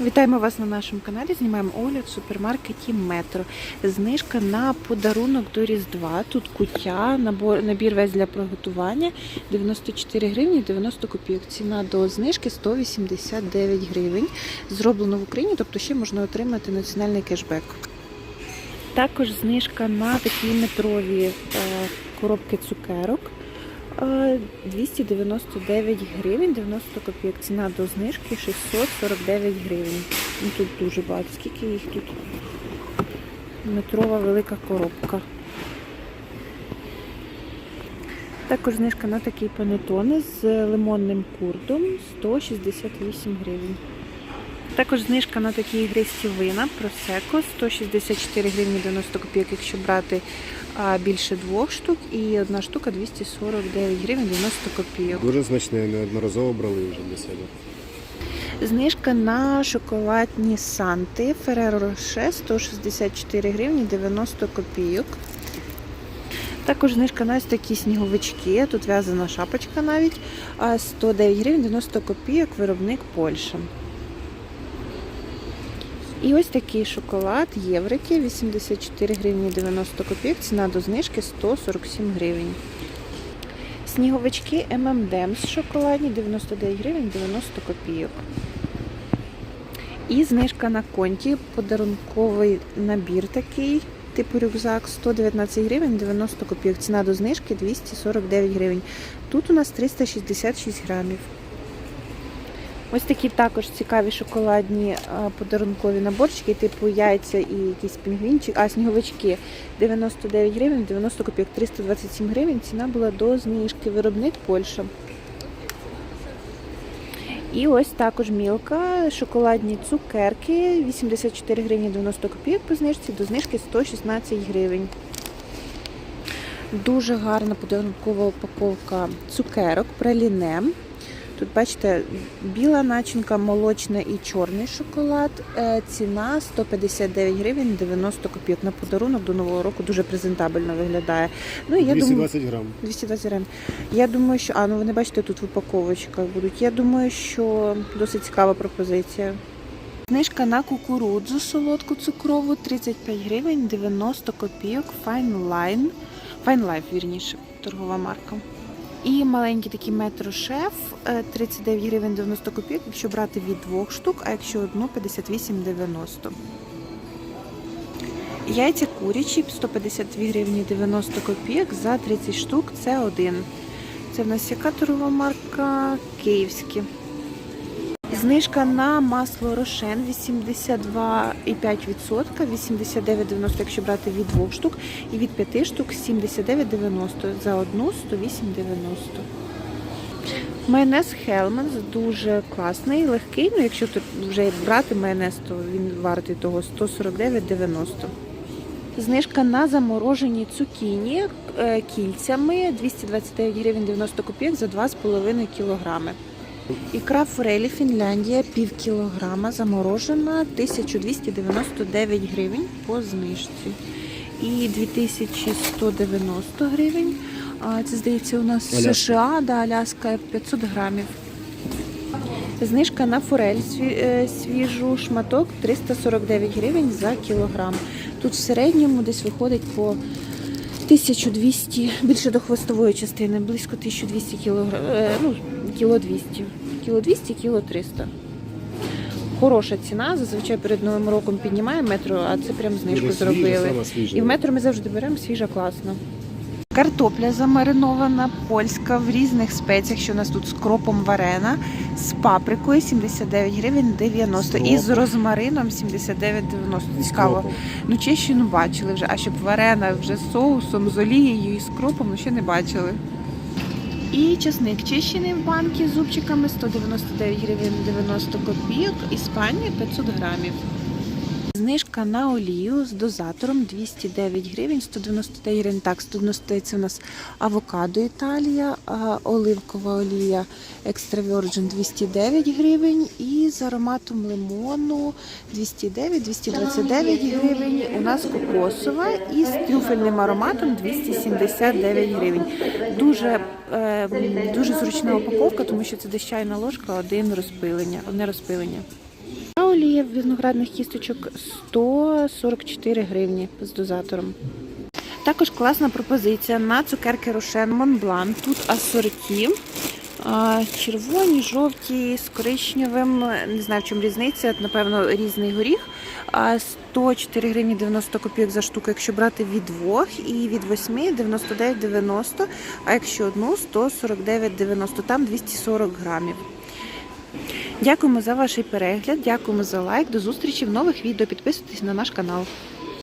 Вітаємо вас на нашому каналі. Знімаємо огляд в супермаркеті Метро. Знижка на подарунок до Різдва. Тут куття, набор, набір весь для приготування 94 гривні 90 копійок. Ціна до знижки 189 гривень. Зроблено в Україні, тобто ще можна отримати національний кешбек. Також знижка на такі метрові е, коробки цукерок. Е, 299 гривень 90 копійок. Ціна до знижки 649 гривень. Ну, тут дуже багато. Скільки їх тут? Метрова велика коробка. Також знижка на такі панетони з лимонним курдом 168 гривень. Також знижка на такі ігристі вина Prosecco 164 гривні 90 копійок, якщо брати більше двох штук, і одна штука 249 гривень 90 копійок. Дуже смачне, неодноразово брали вже для себе. Знижка на шоколадні санти Ferrero Rocher 164 гривні 90 копійок. Також знижка на ось такі сніговички. Тут в'язана шапочка навіть. 109 гривень 90 копійок, виробник Польща. І ось такий шоколад Єврики 84 гривні 90 копійок. Ціна до знижки 147 гривень. Сніговички M&M's шоколадні 99 гривень 90 копійок. І знижка на конті, подарунковий набір такий, типу рюкзак 119 гривень 90 копійок. Ціна до знижки 249 гривень. Тут у нас 366 грамів. Ось такі також цікаві шоколадні подарункові наборчики, типу яйця і якийсь пінгвінчик, а сніговички 99 гривень 90 копійок, 327 гривень. Ціна була до знижки. Виробник Польща. І ось також мілка, шоколадні цукерки 84 гривні 90 копійок по знижці, до знижки 116 гривень. Дуже гарна подарункова упаковка цукерок праліне. Тут, бачите, біла начинка, молочна і чорний шоколад. Е, Ціна 159 гривень 90 копійок. На подарунок до Нового року дуже презентабельно виглядає. Ну, я думаю, 220 грам. 220 гривень. Я думаю, що. А, ну ви не бачите, тут в упаковочках будуть. Я думаю, що досить цікава пропозиція. Знижка на кукурудзу солодку цукрову 35 гривень 90 копійок Fine Line. Fine Life, вірніше, торгова марка. І маленький такий метро шеф 39 гривень 90 копійок, якщо брати від двох штук, а якщо одну 58,90. Яйця курячі 152 гривні 90 копійок за 30 штук. Це один. Це в нас яка торгова марка? Київські. Знижка на масло Рошен 82,5%, 89,90, якщо брати від двох штук, і від п'яти штук 79,90, за одну 108,90. Майонез Хелманс дуже класний, легкий. Ну, якщо вже брати майонез, то він вартий того 149,90. Знижка на заморожені цукіні е, кільцями 229 гривень 90 копійок за 2,5 кілограми. Ікра форелі Фінляндія пів кілограма заморожена 1299 гривень по знижці. І 2190 гривень. А це здається у нас Аляска. США, да, Аляска 500 грамів. Знижка на форель е, свіжу шматок 349 гривень за кілограм. Тут в середньому десь виходить по 1200, більше до хвостової частини, близько 1200 кілограм, ну, кіло 200. Кіло 200, кіло 300. Хороша ціна, зазвичай перед Новим роком піднімає метро, а це прям знижку Дуже свіжа, зробили. сама свіжа. І в метро ми завжди беремо свіжа, класно. Картопля замаринована, польська в різних спеціях, що у нас тут з кропом варена, з паприкою 79 гривень 90 і з розмарином 79,90. Цікаво. кропом. Ну, чещину бачили вже, а щоб варена вже з соусом, з олією і з кропом, ну, ще не бачили. І чесник чищений в банки з зубчиками 199 гривень 90 копійок, Іспанія 500 грамів. Знижка на олію з дозатором 209 гривень, 199 гривень. Так, 199 це у нас авокадо Італія, оливкова олія Virgin 209 гривень і з ароматом лимону 209, 229 гривень. У нас кокосова і з трюфельним ароматом 279 гривень. Дуже, е, дуже зручна упаковка, тому що це десь чайна ложка, один розпилення, одне розпилення. Олія виноградних кісточок 144 гривні з дозатором. Також класна пропозиція на цукерки Рошен Монблан. Тут асорті. Червоні, жовті, з коричневим. Не знаю, в чому різниця. Напевно, різний горіх. 104 гривні 90 копійок за штуку, якщо брати від двох, і від восьми 99,90, а якщо одну 149,90, там 240 грамів. Дякуємо за ваш перегляд, дякуємо за лайк. До зустрічі в нових відео. Підписуйтесь на наш канал.